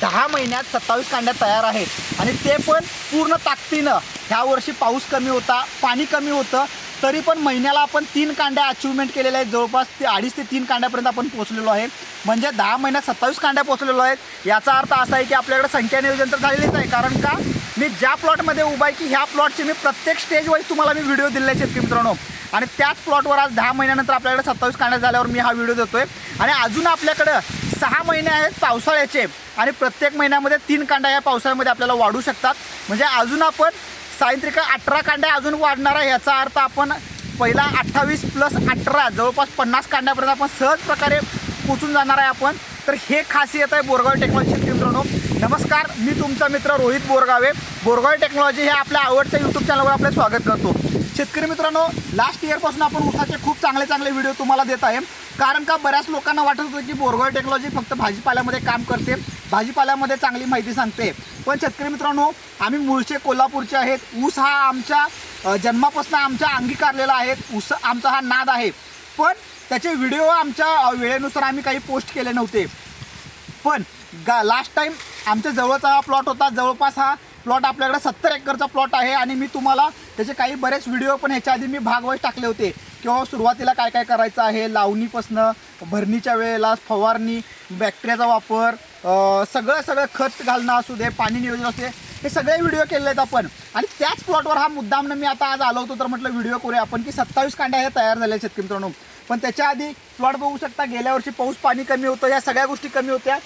दहा महिन्यात सत्तावीस कांड्या तयार आहेत. आणि ते पण पूर्ण ताकदीनं. ह्या वर्षी पाऊस कमी होता पाणी कमी होतं. तरी पण महिन्याला आपण तीन कांड्या अचिव्हमेंट केलेल्या आहेत. जवळपास ते अडीच ते तीन कांड्यापर्यंत आपण पोहोचलेलो आहे. म्हणजे दहा महिन्यात सत्तावीस कांड्या पोहोचलेलो आहेत. याचा अर्थ असा आहे की आपल्याकडे संख्या नियोजन तर झालेलीच आहे. कारण का? मी ज्या प्लॉटमध्ये उभा आहे की ह्या प्लॉटचे मी प्रत्येक स्टेजवाईज तुम्हाला मी व्हिडिओ दिलेले आहेत मित्रांनो. आणि त्याच प्लॉटवर आज दहा महिन्यानंतर आपल्याकडे सत्तावीस कांड्या झाल्यावर मी हा व्हिडिओ देतोय. आणि अजून आपल्याकडं सहा महिने आहेत पावसाळ्याचे आणि प्रत्येक महिन्यामध्ये तीन कांड्या या पावसाळ्यामध्ये आपल्याला वाढू शकतात. म्हणजे अजून आपण सायंत्रिका अठरा कांड्या अजून वाढणार आहे याचा अर्थ आपण पहिला अठ्ठावीस प्लस अठरा जवळपास पन्नास कांड्यापर्यंत आपण सहज प्रकारे पोचून जाणार आहे आपण. तर हे खासियत आहे बोरगाव टेक्नॉलॉजी मित्रांनो. नमस्कार मी तुमचा मित्र रोहित बोरगावे. बोरगाव टेक्नॉलॉजी हे आपल्या आवडत्या यूट्यूब चॅनलवर आपले स्वागत करतो. शेतकरी मित्रांनो लास्ट इयरपासून आपण ऊसाचे खूप चांगले चांगले व्हिडिओ तुम्हाला देत आहे. कारण का बऱ्याच लोकांना वाटत होतं की बोरगाव टेक्नॉलॉजी फक्त भाजीपाल्यामध्ये काम करते भाजीपाल्यामध्ये चांगली माहिती सांगते. पण शेतकरी मित्रांनो आम्ही मूळचे कोल्हापूरचे आहेत. ऊस हा आमच्या जन्मापासून आमच्या अंगीकारलेला आहे. ऊस आमचा हा नाद आहे. पण त्याचे व्हिडिओ आमच्या वेळेनुसार आम्ही काही पोस्ट केले नव्हते. पण गा लास्ट टाईम आमच्या जवळचा हा प्लॉट होता. जवळपास हा प्लॉट आपल्याकडे सत्तर एकरचा प्लॉट आहे आणि मी तुम्हाला त्याचे काही बरेच व्हिडिओ पण ह्याच्या आधी मी भागवाईज टाकले होते. किंवा सुरुवातीला काय काय करायचं आहे लावणीपासनं भरणीच्या वेळेला फवारणी बॅक्टेरियाचा वापर सगळं सगळं खत घालणं असू दे पाणी नियोजन असू दे हे सगळे व्हिडिओ केलेले आहेत आपण. आणि त्याच प्लॉटवर हा मुद्दामनं मी आता आज आलो होतो तर म्हटलं व्हिडिओ करूया आपण की सत्तावीस कांड्या हे तयार झाले शेतकरी मित्रांनो. पण त्याच्या आधी प्लॉट बघू शकता गेल्या वर्षी पाऊस पाणी कमी होतं या सगळ्या गोष्टी कमी होत्या.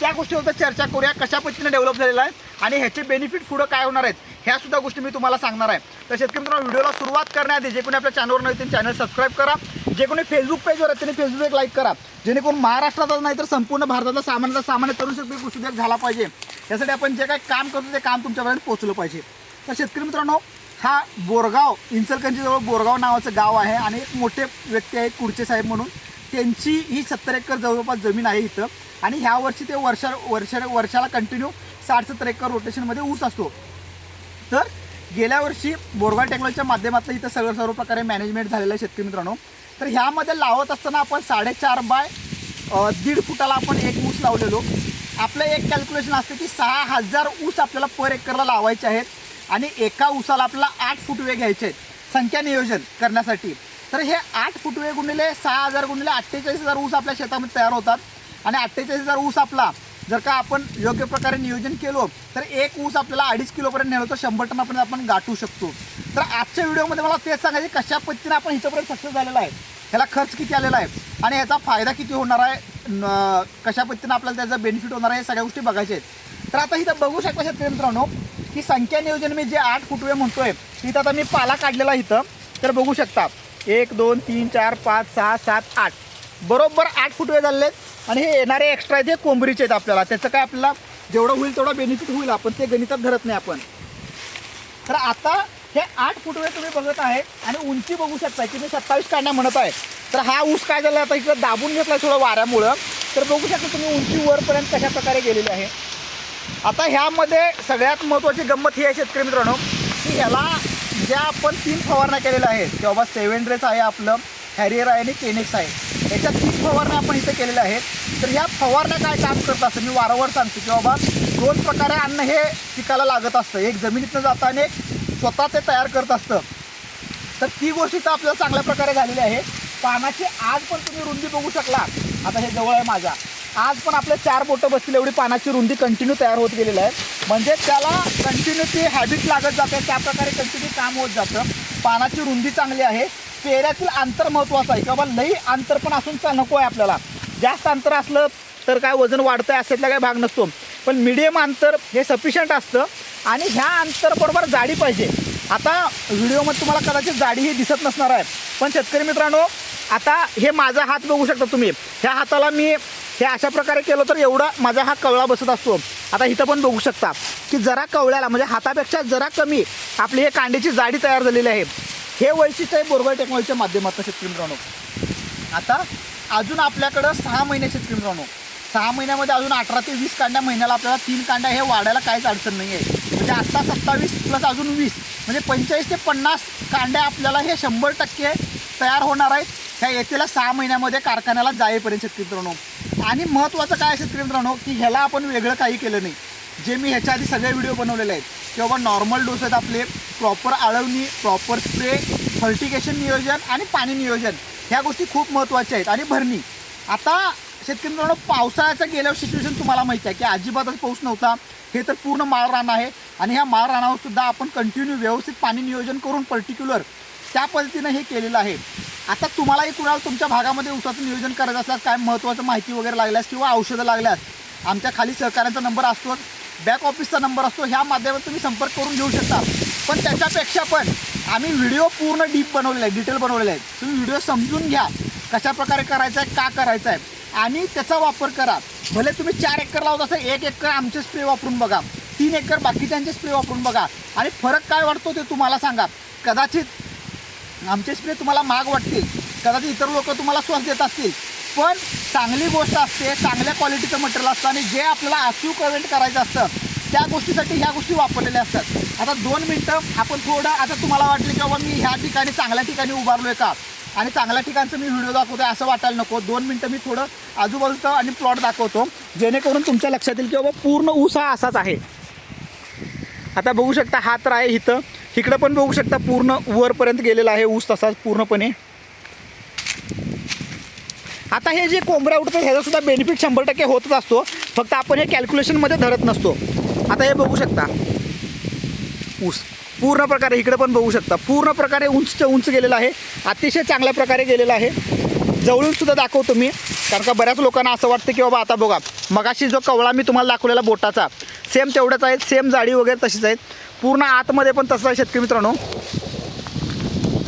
त्या गोष्टीवर चर्चा करूया कशा पद्धतीने डेव्हलप झालेला आहे. आणि ह्याचे बेनिफिट पुढं काय होणार आहेत ह्या सुद्धा गोष्टी मी तुम्हाला सांगणार आहे. तर शेतकरी मित्रांनो व्हिडिओला सुरुवात करण्याआधी जे कोणी आपल्या चॅनलवर नव्हे त्यांनी चॅनल सबस्क्राईब करा. जे कोणी फेसबुक पेजवर आहेत त्यांनी फेसबुक एक लाईक करा. जेणेकरून महाराष्ट्रातच नाही तर संपूर्ण भारतातला सामान्यतः सामान्य तरुण शेतकरी कृषी झाला पाहिजे. यासाठी आपण जे काही काम करतो ते काम तुमच्यापर्यंत पोहोचलं पाहिजे. तर शेतकरी मित्रांनो हा बोरगाव इंचलकंजीजवळ बोरगाव नावाचं गाव आहे आणि एक मोठे व्यक्ती आहेत कुडचे साहेब म्हणून. त्यांची ही सत्तर एकर जवळपास जमीन आहे इथं. आणि ह्या वर्षी ते वर्षा वर्षा वर्षाला कंटिन्यू साठ सत्तर एकर रोटेशनमध्ये ऊस असतो. तर गेल्या वर्षी बोरगाव टेक्नॉलॉजीच्या माध्यमातून इथं सगळं सर्व प्रकारे मॅनेजमेंट झालेलं आहे शेतकरी मित्रांनो. तर ह्यामध्ये लावत असताना आपण साडेचार बाय दीड फुटाला आपण एक ऊस लावलेलो. आपलं एक कॅल्क्युलेशन असतं की सहा हजार ऊस आपल्याला पर एकरला लावायचे आहेत आणि एका ऊसाला आपल्याला आठ फुटवे घ्यायचे आहेत संख्या नियोजन करण्यासाठी. तर हे आठ फुटवे गुणिले सहा हजार गुणिले अठ्ठेचाळीस हजार ऊस आपल्या शेतामध्ये तयार होतात आणि अठ्ठेचाळीस हजार ऊस आपला जर का आपण योग्य प्रकारे नियोजन केलो तर एक ऊस आपल्याला अडीच किलोपर्यंत नेलो तर शंभर टनापर्यंत आपण गाठू शकतो. तर आजच्या व्हिडिओमध्ये मला तेच सांगायचं कशा पद्धतीने आपण इथंपर्यंत सक्सेस झालेला आहे ह्याला खर्च किती आलेला आहे आणि ह्याचा फायदा किती होणार आहे न- कशा पद्धतीने आपल्याला त्याचा बेनिफिट होणार आहे सगळ्या गोष्टी बघायच्या आहेत. तर आता इथं बघू शकता शेतकरी मित्रांनो की संख्या नियोजन मी जे आठ फुटवे म्हणतोय इथं आता मी पाला काढलेला आहे इथं. तर बघू शकता एक दोन तीन चार पाच सहा सात आठ. बरोबर आठ फुटवे झालेले आहेत. आणि हे येणारे एक्स्ट्रा आहेत हे कोंबरीचे आहेत आपल्याला. त्याचं काय आपल्याला जेवढं होईल तेवढं बेनिफिट होईल आपण. ते गणितात धरत नाही आपण. तर आता हे आठ फुटवे तुम्ही बघत आहे आणि उंची बघू शकता की मी सत्तावीस काढण्या म्हणत आहे. तर हा ऊस काय झाला? आता इकडं दाबून घेतला थोडं वाऱ्यामुळं. तर बघू शकता तुम्ही उंची वरपर्यंत कशा प्रकारे गेलेली आहे. आता ह्यामध्ये सगळ्यात महत्त्वाची गंमत ही आहे शेतकरी मित्रांनो की ह्याला ज्या आपण तीन फवारण्या केलेल्या आहेत की बाबा सेवन ड्रेस आहे आपलं हॅरियर आहे आणि केनेक्स आहे. याच्या तीन फवारण्या आपण इथं केलेल्या आहेत. तर ह्या फवारण्या काय काम करत असतं मी वारंवार सांगतो की बाबा दोन प्रकारे अन्न हे पिकाला लागत असतं. एक जमिनीतनं जातं आणि एक स्वतः ते तयार करत असतं. तर ती गोष्ट इथं आपल्याला चांगल्या प्रकारे झालेली आहे. पानाची आज पण तुम्ही रुंदी बघू शकला. आता हे जवळ आहे माझा. आज पण आपल्या चार बोटं बसतील एवढी पानाची रुंदी कंटिन्यू तयार होत गेलेली आहे. म्हणजे त्याला कंटिन्यू ती हॅबिट लागत जाते. त्याप्रकारे कंटिन्यू काम होत जातं. पानाची रुंदी चांगली आहे. पेऱ्यातील अंतर महत्त्वाचं आहे. किंवा बाबा लई अंतर पण असून चा नको आहे आपल्याला. जास्त अंतर असलं तर काय वजन वाढतं आहे अशातला काय भाग नसतो. पण मिडियम अंतर हे सफिशियंट असतं. आणि ह्या अंतरबरोबर जाडी पाहिजे. आता व्हिडिओमध्ये तुम्हाला कदाचित जाडी ही दिसत नसणार आहे. पण शेतकरी मित्रांनो आता हे माझा हात बघू शकता तुम्ही. ह्या हाताला मी हे अशा प्रकारे केलं तर एवढा माझा हा कवळा बसत असतो. आता इथं पण बघू शकता की जरा कवळ्याला म्हणजे हातापेक्षा जरा कमी आपली हे कांड्याची जाडी तयार झालेली आहे. हे वैशिष्ट्य आहे बोरगाव टेक्नॉलॉजीच्या माध्यमातून शेतकरी मित्रांनो. आता अजून आपल्याकडं सहा महिने शेतकरी मित्रांनो. सहा महिन्यामध्ये अजून अठरा ते वीस कांड्या महिन्याला आपल्याला तीन कांड्या हे वाढायला काहीच अडचण नाही आहे. म्हणजे आत्ता सत्तावीस प्लस अजून वीस म्हणजे पंचेचाळीस ते पन्नास कांड्या आपल्याला हे शंभर टक्के तयार होणार आहेत. ह्या येतेल्या सहा महिन्यामध्ये कारखान्याला जाईपर्यंत शेतकरी मित्रांनो. आणि महत्त्वाचं काय शेतकरी मित्रांनो की ह्याला आपण वेगळं काही केलं नाही. जे मी ह्याच्या आधी सगळे व्हिडिओ बनवलेले आहेत की बाबा नॉर्मल डोस आहेत आपले प्रॉपर आळवणी प्रॉपर स्प्रे फर्टिकेशन नियोजन आणि पाणी नियोजन ह्या गोष्टी खूप महत्त्वाच्या आहेत. आणि भरणी. आता शेतकरी मित्रांनो पावसाळ्याचं गेल्यावर सिच्युएशन तुम्हाला माहिती आहे की अजिबातच पाऊस नव्हता. हे तर पूर्ण माळ रान आहे. आणि ह्या माळ रानावर सुद्धा आपण कंटिन्यू व्यवस्थित पाणी नियोजन करून पर्टिक्युलर त्या पद्धतीनं हे केलेलं आहे. आता तुम्हालाही कुणाला तुमच्या भागामध्ये ऊसाचं नियोजन करायचं असल्यास काय महत्त्वाचं माहिती वगैरे लागल्यास किंवा औषधं लागल्यास आमच्या खाली सहकाऱ्यांचा नंबर असतो बॅक ऑफिसचा नंबर असतो. ह्या माध्यमातून तुम्ही संपर्क करून घेऊ शकता. पण त्याच्यापेक्षा पण आम्ही व्हिडिओ पूर्ण डीप बनवलेला आहे डिटेल बनवलेला आहे. तुम्ही व्हिडिओ समजून घ्या. कशा प्रकारे करायचा आहे का करायचा आहे आणि त्याचा वापर करा. भले तुम्ही चार एकर लावत असाल एक एकर आमचे स्प्रे वापरून बघा. तीन एकर बाकीच्यांचे स्प्रे वापरून बघा. आणि फरक काय वाटतो ते तुम्हाला सांगा. कदाचित आमचे स्प्रे तुम्हाला महाग वाटतील. कदाचित इतर लोक तुम्हाला स्वस्त देत असतील. पण चांगली गोष्ट असते चांगल्या क्वालिटीचं मटेरियल असतं आणि जे आपल्याला अचीव कमेंट करायचं असतं त्या गोष्टीसाठी ह्या गोष्टी वापरलेल्या असतात. आता दोन मिनटं आपण थोडं आता तुम्हाला वाटलं की बाबा मी ह्या ठिकाणी चांगल्या ठिकाणी उभारलो आहे का? आणि चांगल्या ठिकाणचं मी व्हिडिओ दाखवतो असं वाटायला नको. दोन मिनटं मी थोडं आजूबाजूचं आणि प्लॉट दाखवतो जेणेकरून तुमच्या लक्षात येईल की बाबा पूर्ण ऊस हा असाच आहे. आता बघू शकता हा तर आहे इथं. इकडं पण बघू शकता पूर्ण वरपर्यंत गेलेला आहे ऊस तसाच पूर्णपणे. आता हे जे कोंबड्या उडतात ह्याचा सुद्धा बेनिफिट शंभर टक्के होतच असतो. फक्त आपण हे कॅल्क्युलेशनमध्ये धरत नसतो. आता हे बघू शकता. ऊस. पूर्ण प्रकारे इकडे पण बघू शकता. पूर्ण प्रकारे उंचच्या उंच गेलेलं आहे. अतिशय चांगल्या प्रकारे गेलेलं आहे. जवळून सुद्धा दाखवतो मी. कारण का बऱ्याच लोकांना असं वाटतं की बाबा आता बघा मगाशी जो कवळा मी तुम्हाला दाखवलेला बोटाचा सेम तेवढ्याच आहेत सेम जाडी वगैरे तशीच आहेत. पूर्ण आतमध्ये पण तसं आहे शेतकरी मित्रांनो.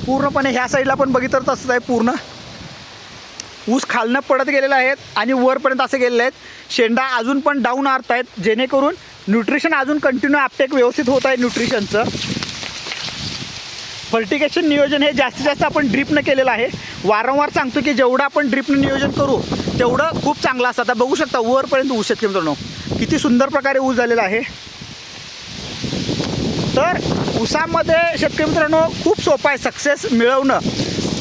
पूर्णपणे ह्या साईडला पण बघितलं तर तसंच आहे पूर्ण. ऊस खालनं पडत गेलेले आहेत आणि वरपर्यंत असे गेलेले आहेत. शेंडा अजून पण डाऊन आर्त आहेत जेणेकरून न्यूट्रिशन अजून कंटिन्यू आपटेक व्यवस्थित होत आहे न्यूट्रिशनचं फर्टिकेशन नियोजन हे जास्तीत जास्त आपण ड्रिपनं केलेलं आहे. वारंवार सांगतो की जेवढं आपण ड्रिपनं नियोजन करू तेवढं खूप चांगलं असतं. आता बघू शकता वरपर्यंत ऊस शेतकरी मित्रांनो. किती सुंदर प्रकारे ऊस झालेला आहे. तर ऊसामध्ये शेतकरी मित्रांनो खूप सोपं आहे सक्सेस मिळवणं.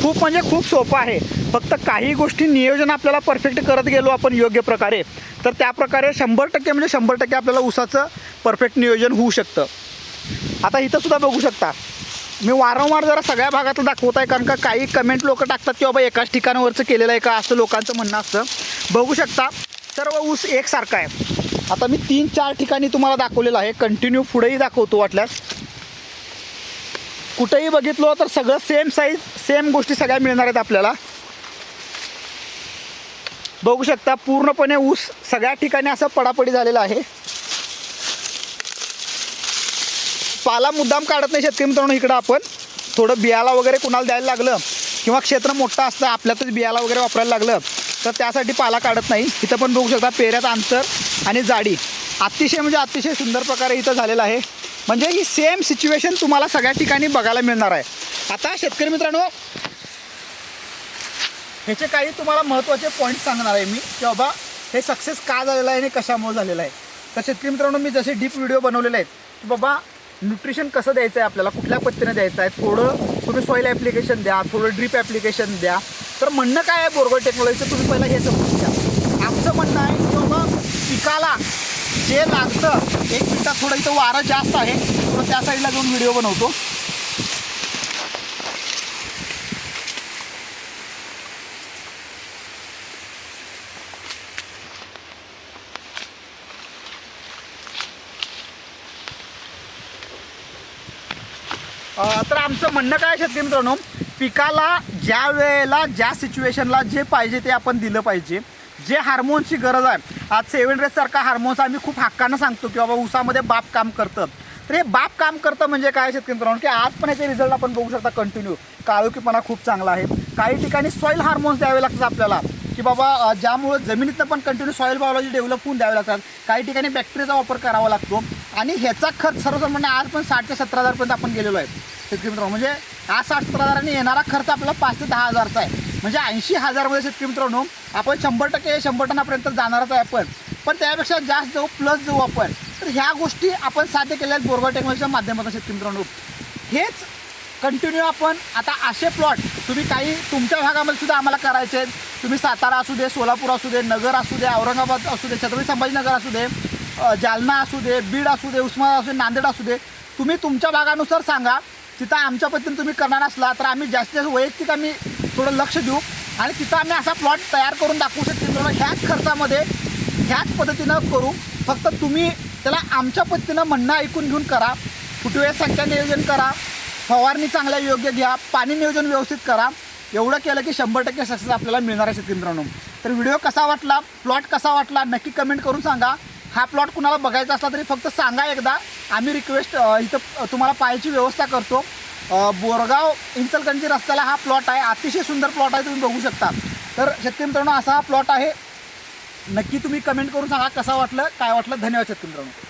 खूप म्हणजे खूप सोपं आहे. फक्त काही गोष्टी नियोजन आपल्याला परफेक्ट करत गेलो आपण योग्य प्रकारे. तर त्या प्रकारे शंभर टक्के म्हणजे शंभर टक्के आपल्याला ऊसाचं परफेक्ट नियोजन होऊ शकतं. आता इथं सुद्धा बघू शकता. मी वारंवार जरा सगळ्या भागातलं दाखवत आहे कारण का काही कमेंट लोक टाकतात की बाबा एकाच ठिकाणावरचं केलेलं आहे का? असं लोकांचं म्हणणं असतं. बघू शकता सर्व ऊस एकसारखा आहे. आता मी तीन चार ठिकाणी तुम्हाला दाखवलेलं आहे. कंटिन्यू पुढेही दाखवतो वाटल्यास. कुठेही बघितलं तर सगळं सेम साईज सेम गोष्टी सगळ्या मिळणार आहेत आपल्याला. बघू शकता पूर्णपणे ऊस सगळ्या ठिकाणी असं पडापडी झालेला आहे. पाला मुद्दाम काढत नाही शेतकरी मित्रांनो इकडं आपण. थोडं बियाला वगैरे कुणाला द्यायला लागलं किंवा क्षेत्र मोठं असतं आपल्यातच बियाला वगैरे वापरायला लागलं तर त्यासाठी पाला काढत नाही. इथं पण बघू शकता पेऱ्यात अंतर आणि जाडी. अतिशय म्हणजे अतिशय सुंदर प्रकारे इथं झालेलं आहे. म्हणजे ही सेम सिच्युएशन तुम्हाला सगळ्या ठिकाणी बघायला मिळणार आहे. आता शेतकरी मित्रांनो ह्याचे काही तुम्हाला महत्त्वाचे पॉईंट सांगणार आहे मी की बाबा हे सक्सेस का झालेलं आहे आणि कशामुळे झालेलं आहे. तर शेतकरी मित्रांनो मी जसे डीप व्हिडिओ बनवलेले आहेत की बाबा न्यूट्रिशन कसं द्यायचं आहे आपल्याला कुठल्या पद्धतीने द्यायचं आहे थोडं तुम्ही सॉईल ॲप्लिकेशन द्या थोडं ड्रीप ॲप्लिकेशन द्या. तर म्हणणं काय आहे बोरगड टेक्नॉलॉजीचं तुम्ही पहिला हे समजून घ्या. आमचं म्हणणं आहे की बाबा पिकाला जे लागतं एक मिनटात थोडं इथं वारं जास्त आहे थोडं त्या साईडला जाऊन व्हिडिओ बनवतो. तर आमचं म्हणणं काय आहे शेतकरी मित्रांनो? पिकाला ज्या वेळेला ज्या सिच्युएशनला जे पाहिजे ते आपण दिलं पाहिजे. जे हार्मोन्सची गरज आहे. आज सेवन रेससारखा हार्मोन्स आम्ही खूप हक्कानं सांगतो की बाबा उसामध्ये बाप काम करतं. तर हे बाप काम करतं म्हणजे काय शेतकरी मित्रांनो? की आज पण याचे रिझल्ट आपण बघू शकता कंटिन्यू काळोखीपणा खूप चांगला आहे. काही ठिकाणी सॉईल हार्मोन्स द्यावे लागतात आपल्याला. की बाबा ज्यामुळं जमिनीतनं पण कंटिन्यू सॉईल बायोलॉजी डेव्हलप होऊन द्यावे लागतात. काही ठिकाणी बॅक्टेरियाचा वापर करावा लागतो. आणि ह्याचा खर्च सर्वसाधारणपणे आज पण साठ ते सतरा हजारपर्यंत आपण गेलेलो आहे. शेतकरी मित्रांनो म्हणजे आज साठ सतरा हजाराने येणारा खर्च आपला पाच ते दहा हजारचा आहे. म्हणजे ऐंशी हजारमध्ये शेतकरी मित्रांनो आपण शंभर टक्के शंभर टनापर्यंत जाणारच आहे आपण. पण त्यापेक्षा जास्त जाऊ प्लस जाऊ आपण. तर ह्या गोष्टी आपण साध्य केल्या आहेत बोरगाव टेक्नॉलॉजीच्या माध्यमातून शेतकरी मित्रांनो. हेच कंटिन्यू आपण आता असे प्लॉट तुम्ही काही तुमच्या भागामध्ये सुद्धा आम्हाला करायचे आहेत. तुम्ही सातारा असू दे सोलापूर असू दे नगर असू दे औरंगाबाद असू दे छत्रपती संभाजीनगर असू दे जालना असू दे बीड असू दे उस्मानाबाद असू दे नांदेड असू दे. तुम्ही तुमच्या भागानुसार सांगा तिथं आमच्या पद्धतीने तुम्ही करणार असला तर आम्ही जास्तीत जास्त वैयक्तिक आम्ही थोडं लक्ष देऊ. आणि तिथं आम्ही असा प्लॉट तयार करून दाखवू शकतो ह्याच खर्चामध्ये ह्याच पद्धतीनं करू. फक्त तुम्ही त्याला आमच्या पद्धतीनं म्हणणं ऐकून घेऊन करा. फुटवे संख्या नियोजन करा. फवारणी चांगल्या योग्य घ्या. पाणी नियोजन व्यवस्थित करा. एवढं केलं की शंभर टक्के सक्सेस आपल्याला मिळणार आहे शेतकरी मित्रांनो. तर व्हिडिओ कसा वाटला? प्लॉट कसा वाटला? नक्की कमेंट करून सांगा. हा प्लॉट कुणाला बघायचा असला तरी फक्त सांगा एकदा. आम्ही रिक्वेस्ट इथं तुम्हाला पाहायची व्यवस्था करतो. बोरगाव इंचलकंजी रस्त्याला हा प्लॉट आहे. अतिशय सुंदर प्लॉट आहे तुम्ही बघू शकता. तर शेतकरी मित्रांनो असा हा प्लॉट आहे. नक्की तुम्ही कमेंट करून सांगा कसा वाटलं काय वाटलं? धन्यवाद शेतकरी मित्रांनो.